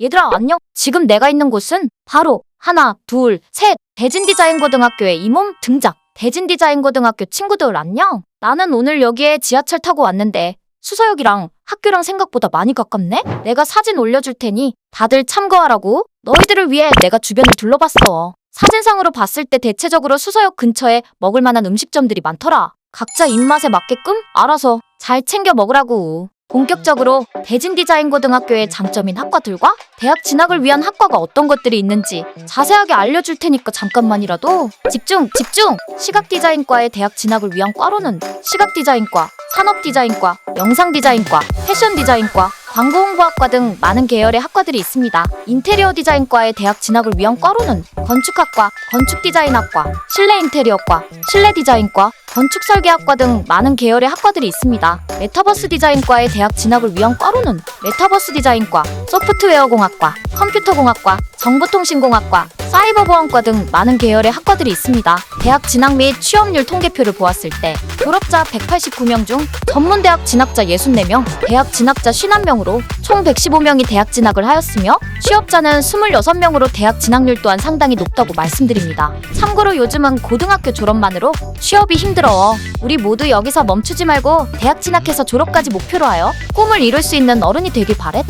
얘들아, 안녕. 지금 내가 있는 곳은 바로 하나, 둘, 셋. 대진디자인고등학교의 이몸 등장. 대진디자인고등학교 친구들 안녕. 나는 오늘 여기에 지하철 타고 왔는데 수서역이랑 학교랑 생각보다 많이 가깝네? 내가 사진 올려줄 테니 다들 참고하라고. 너희들을 위해 내가 주변을 둘러봤어. 사진상으로 봤을 때 대체적으로 수서역 근처에 먹을 만한 음식점들이 많더라. 각자 입맛에 맞게끔 알아서 잘 챙겨 먹으라고. 본격적으로 대진디자인고등학교의 장점인 학과들과 대학 진학을 위한 학과가 어떤 것들이 있는지 자세하게 알려줄 테니까 잠깐만이라도 집중, 집중! 시각디자인과의 대학 진학을 위한 과로는 시각디자인과, 산업디자인과, 영상디자인과, 패션디자인과, 광고홍보학과 등 많은 계열의 학과들이 있습니다. 인테리어 디자인과의 대학 진학을 위한 과로는 건축학과, 건축디자인학과, 실내 인테리어과, 실내 디자인과, 건축설계학과 등 많은 계열의 학과들이 있습니다. 메타버스 디자인과의 대학 진학을 위한 과로는 메타버스 디자인과, 소프트웨어공학과, 컴퓨터공학과, 정보통신공학과, 사이버 보안과 등 많은 계열의 학과들이 있습니다. 대학 진학 및 취업률 통계표를 보았을 때 졸업자 189명 중 전문대학 진학자 64명, 대학 진학자 51명으로 총 115명이 대학 진학을 하였으며 취업자는 26명으로 대학 진학률 또한 상당히 높다고 말씀드립니다. 참고로 요즘은 고등학교 졸업만으로 취업이 힘들어. 우리 모두 여기서 멈추지 말고 대학 진학해서 졸업까지 목표로 하여 꿈을 이룰 수 있는 어른이 되길 바래.